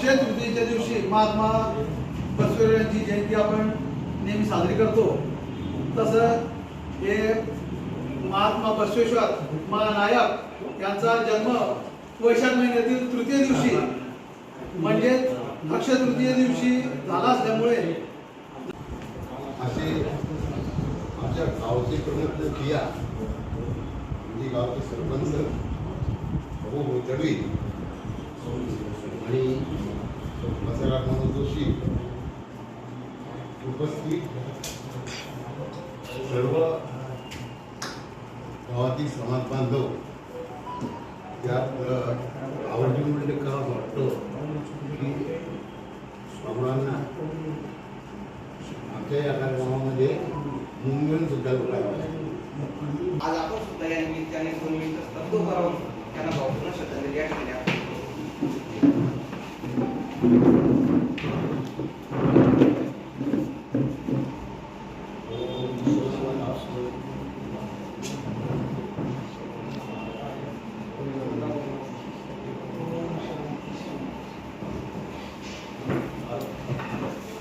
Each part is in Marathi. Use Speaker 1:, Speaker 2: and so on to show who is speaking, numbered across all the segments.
Speaker 1: अक्षय तृतीयेच्या दिवशी महात्मा बसवेश्वर यांची जयंती आपण नेहमी साजरी करतो. तसं हे महात्मा बसवेश्वर महानायक यांचा जन्म वैशाख महिन्यातील तृतीय दिवशी म्हणजेच अक्षय तृतीय दिवशी झाला असल्यामुळे.
Speaker 2: असे आमच्या गावचे प्रमुख किया म्हणजे गावचे सरपंच भाऊ तडवी आणि बसवराज मनोज जोशी उपस्थित सर्व गावातील समाज बांधव त्यात अ, म्हणजे का वाटतो की स्वामुळांना आमच्या या कार्यक्रमामध्ये मुंबईहून सुद्धा लोक
Speaker 3: आज आपण सुद्धा या निमित्ताने दोन मिनिटं स्तब्ध करावं त्यांना भावपूर्ण श्रद्धांजली या ठिकाणी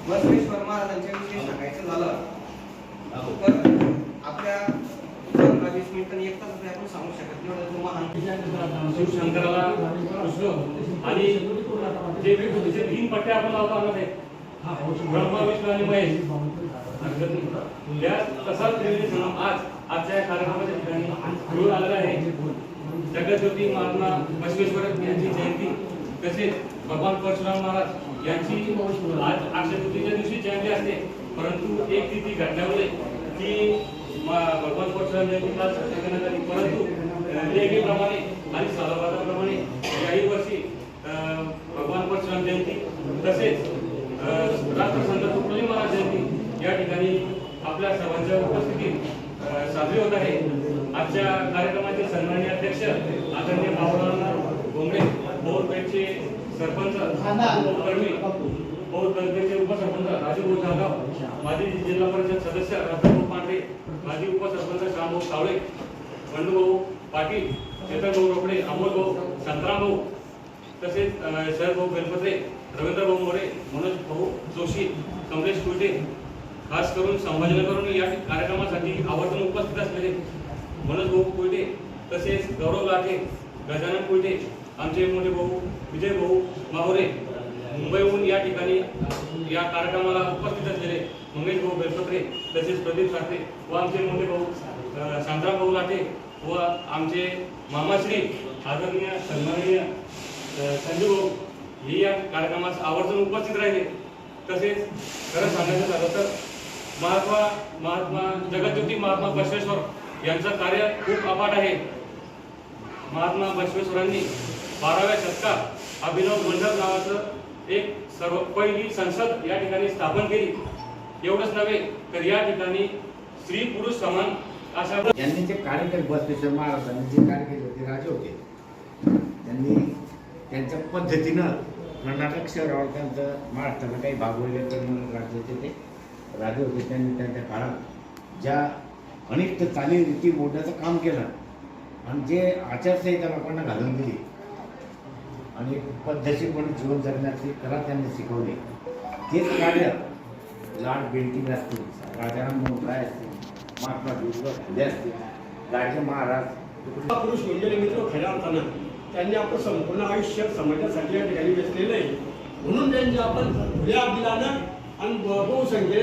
Speaker 3: बसवेश्वर महाराजांच्या विषयी सांगायचं झालं तर आपल्या पंधरा वीस मिनिटांनी एक तास आपण सांगू शकत नाही.
Speaker 4: शिवशंकराला पुसलो. आणि जे विभूतीचे तीन पट्ट्या आपण लावतो आणत आहे ब्रह्मा विष्णू आणि महेश. त्या तसाच आज आजच्या या कार्यक्रमाच्या ठिकाणी मिळून आलेला आहे. जगज्योती महात्मा बसवेश्वर यांची जयंती तसेच भगवान परशुराम महाराज यांची आज अक्षय तृतीयेच्या दिवशी जयंती असते. परंतु एक तिथी घडल्यामुळे की भगवान परशुराम जयंती काल साजरी करण्यात आली. परंतु लेखीप्रमाणे आणि सालाबादाप्रमाणे याही वर्षी अं, भगवान परशुराम जयंती तसेच अं, राष्ट्रसंत तुकडोजी महाराज जयंती या ठिकाणी सर्वांच्या उपस्थितीत साजरी होत आहे. आजच्या कार्यक्रमाचे सन्माननीय अध्यक्ष आदरणीय बाबुराव घोंगडे बौद्धपेठचे सरपंच कर्मी बौद्धपेठचे उपसरपंच राजू जाधव माजी जिल्हा परिषद सदस्य रतनभाऊ पांढरे माजी उपसरपंच श्यामभाऊ सावळे बंडूभाऊ पाटील चेतन भाऊ रोकडे अमोल भाऊ संतराम भाऊ तसेच अं, शरद भाऊ गणपते रवींद्र भाऊ मोरे मनोज भाऊ जोशी कमलेश कुलटे खास करून संभाजीनगरहून या कार्यक्रमासाठी आवर्जून उपस्थित असलेले मनोज भाऊ कोयटे तसेच गौरव लाठे गजानन कोयटे आमचे मोठे भाऊ विजय भाऊ माहुरे मुंबईहून या ठिकाणी या कार्यक्रमाला उपस्थित असलेले मंगेश भाऊ बेलपत्रे तसेच प्रदीप साठे व आमचे मोठे भाऊ शांतराम भाऊ लाठे व आमचे मामाश्री आदरणीय सन्माननीय संजू भाऊ हे या कार्यक्रमास आवर्जून उपस्थित राहिले. तसेच खरं सांगायचं झालं तर महात्मा महात्मा जगज्योती महात्मा बसवेश्वर यांचं कार्य खूप अफाट आहे. महात्मा बसवेश्वरांनी बाराव्या शतकात अभिनव मंडप नावाचं एक सर्व पहिली संसद या ठिकाणी स्थापन केली. एवढंच नव्हे तर या ठिकाणी स्त्री पुरुष समान अशा
Speaker 5: यांनी जे कार्य केले बसवेश्वर महाराजांनी जे कार्य केले होते राजे होते त्यांनी त्यांच्या पद्धतीनं कर्नाटक शहरावर त्यांचं महाराष्ट्राला काही भागवले तर राज्य होते ते राघव होते त्यांनी त्यांच्या काळात ज्या अनेक चालीरीती मोडण्याचं काम केलं आणि जे आचारसंहिता लोकांना घालून दिली आणि पद्धतशीरपणे जीवन जगण्याची कला त्यांनी शिकवली तेच कार्य लाड बेंटिंग असतील राजाराम मोहन असतील महात्मा ज्योतिबा फुले असतील राजे महाराज
Speaker 6: पुरुष म्हणजे मित्र खऱ्या अर्थानं त्यांनी आपलं संपूर्ण आयुष्य समाजासाठी या ठिकाणी वेचलेलं आहे. म्हणून त्यांनी आपण खुल्या अभिलानं आणि बहुसंख्येने